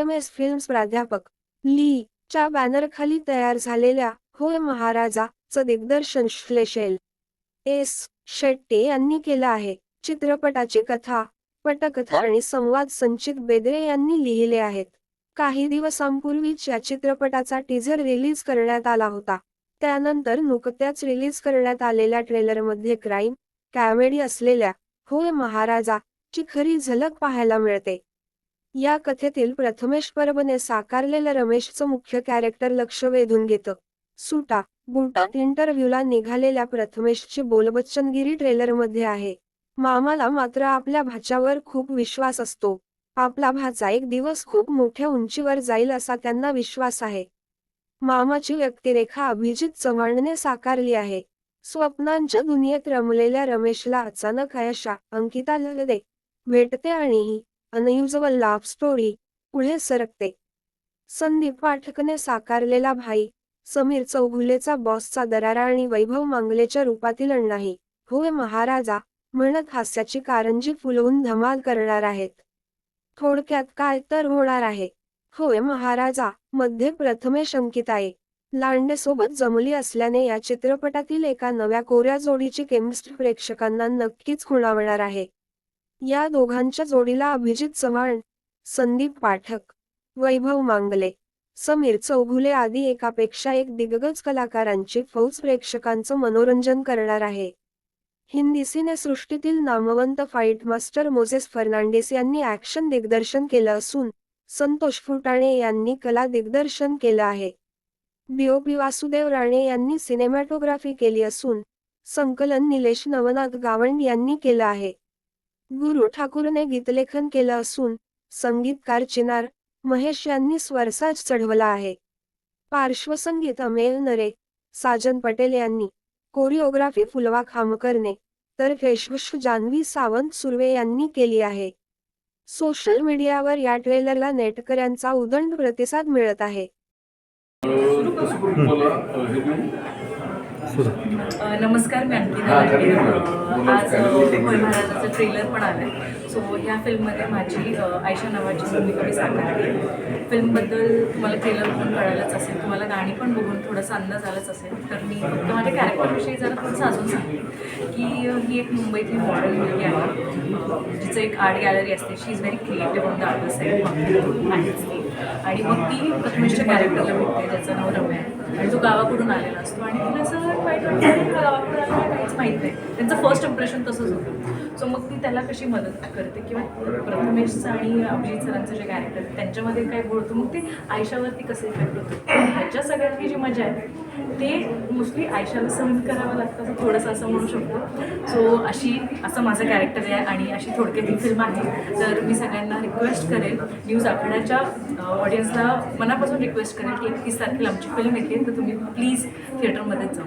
M S films प्राध्यापक ली च्या बॅनरखाली तयार झालेल्या होय महाराजा चं दिग्दर्शन श्लेषेल एस शेट्टे यांनी केलं आहे. चित्रपटाची कथा पटकथा आणि संवाद संचित बेदरे यांनी लिहिले आहेत. काही दिवसांपूर्वीच या चित्रपटाचा टीझर रिलीज करण्यात आला होता. त्यानंतर नुकत्याच रिलीज करण्यात आलेल्या ट्रेलरमध्ये क्राईम कॅमेडी असलेल्या होय महाराजा ची खरी झलक पाहायला मिळते. या कथेतील प्रथमेश परबने साकारलेलं रमेशचं मुख्य कॅरेक्टर लक्ष वेधून घेतं. सुटा बुटात इंटरव्ह्यूला निघालेल्या प्रथमेशची बोलबच्चनगिरी ट्रेलरमध्ये आहे. मामाला मात्र आपल्या भाच्यावर खूप विश्वास असतो. आपला भाचा एक दिवस खूप मोठ्या उंचीवर जाईल असा त्यांना विश्वास आहे. मामाची व्यक्तिरेखा अभिजित चव्हाणने साकारली आहे. स्वप्नांच्या दुनियेत रमलेल्या रमेशला अचानक आयशा अंकिता ललदे भेटते आणि ही अनयुजबल लाभ स्टोरी पुढे सरकते. संदीप पाठकने साकारलेला भाई समीर चौघुलेचा बॉसचा दरारा आणि वैभव मांगलेच्या रूपातील अण्णाही होय महाराजा म्हणत हास्याची कारंजी फुलवून धमाल करणार आहेत. थोडक्यात काय तर होणार आहे. होय महाराजा मध्ये प्रथमे शंकित आहे. लांडे सोबत जमली असल्याने या चित्रपटातील एका नव्या कोऱ्या जोडीची केमिस्ट्री प्रेक्षकांना नक्कीच खुणावणार आहे. या दोघांच्या जोडीला अभिजित चव्हाण संदीप पाठक वैभव मांगले समीर चौघुले आदी एकापेक्षा एक दिग्गज कलाकारांची फौज प्रेक्षकांचं मनोरंजन करणार आहे. हिंदी सिनेसृष्टीतील नामवंत फाईट मास्टर मोझेस फर्नांडिस यांनी ॲक्शन दिग्दर्शन केलं असून संतोष फुटाणे यांनी कला दिग्दर्शन केलं आहे. बीओपी वासुदेव राणे यांनी सिनेमॅटोग्राफी केली असून संकलन निलेश नवनाथ गावंड यांनी केलं आहे. गुरु ठाकूरने गीतलेखन केलं असून संगीतकार चिनार महेश यांनी स्वरसाज चढवला आहे. पार्श्वसंगीत अमेल नरे साजन पटेल यांनी कोरिओग्राफी फुलवा खामकरने तर वेशभूष जान्हवी सावंत सुर्वे यांनी केली आहे. सोशल मीडियावर या ट्रेलरला नेटकऱ्यांचा उदंड प्रतिसाद मिळत आहे. नमस्कार मी अंकिता आज महाराजाचं ट्रेलर पण आलंय. सो ह्या फिल्ममध्ये माझी आयशा नावाची भूमिका मी साकारली आहे. फिल्मबद्दल तुम्हाला ट्रेलर बघून कळालंच असेल. तुम्हाला गाणी पण बघून थोडासा अंदाज आलाच असेल. तर मी फक्त माझ्या कॅरेक्टरविषयी जरा थोडंसं अजून सांगते. की ही एक मुंबईतली मॉडेल मुलगी आहे. जिचं एक आर्ट गॅलरी असते. She is very creative on the art side आणि मग ती प्रथमेशच्या कॅरेक्टरला भेटते ज्याचं नाव रम्या आहे. आणि तो गावाकडून आलेला असतो. आणि तिला असं वाईट वाटतं की गावाकडून माहीत आहे, नाही. त्यांचं फर्स्ट इम्प्रेशन तसंच होतं. सो मग ती त्याला कशी मदत करते? किंवा प्रथमेशचं आणि अभिजित सरांचं जे कॅरेक्टर आहे त्यांच्यामध्ये काय बोलतो मग ते आयशावरती कसं इफेक्ट होतं? ह्याच्या सगळ्यातली जी मजा आहे ते मोस्टली आयशाला सहन करावं लागतं असं थोडंसं असं म्हणू शकतो. सो अशी असं माझं कॅरेक्टर आहे आणि अशी थोडक्यात ही फिल्म आहे. तर मी सगळ्यांना रिक्वेस्ट करेल न्यूज आखण्याच्या ऑडियन्सला मनापासून रिक्वेस्ट करेल की एकतीस तारखेला आमची फिल्म येते तर तुम्ही प्लीज थिएटरमध्येच जाऊ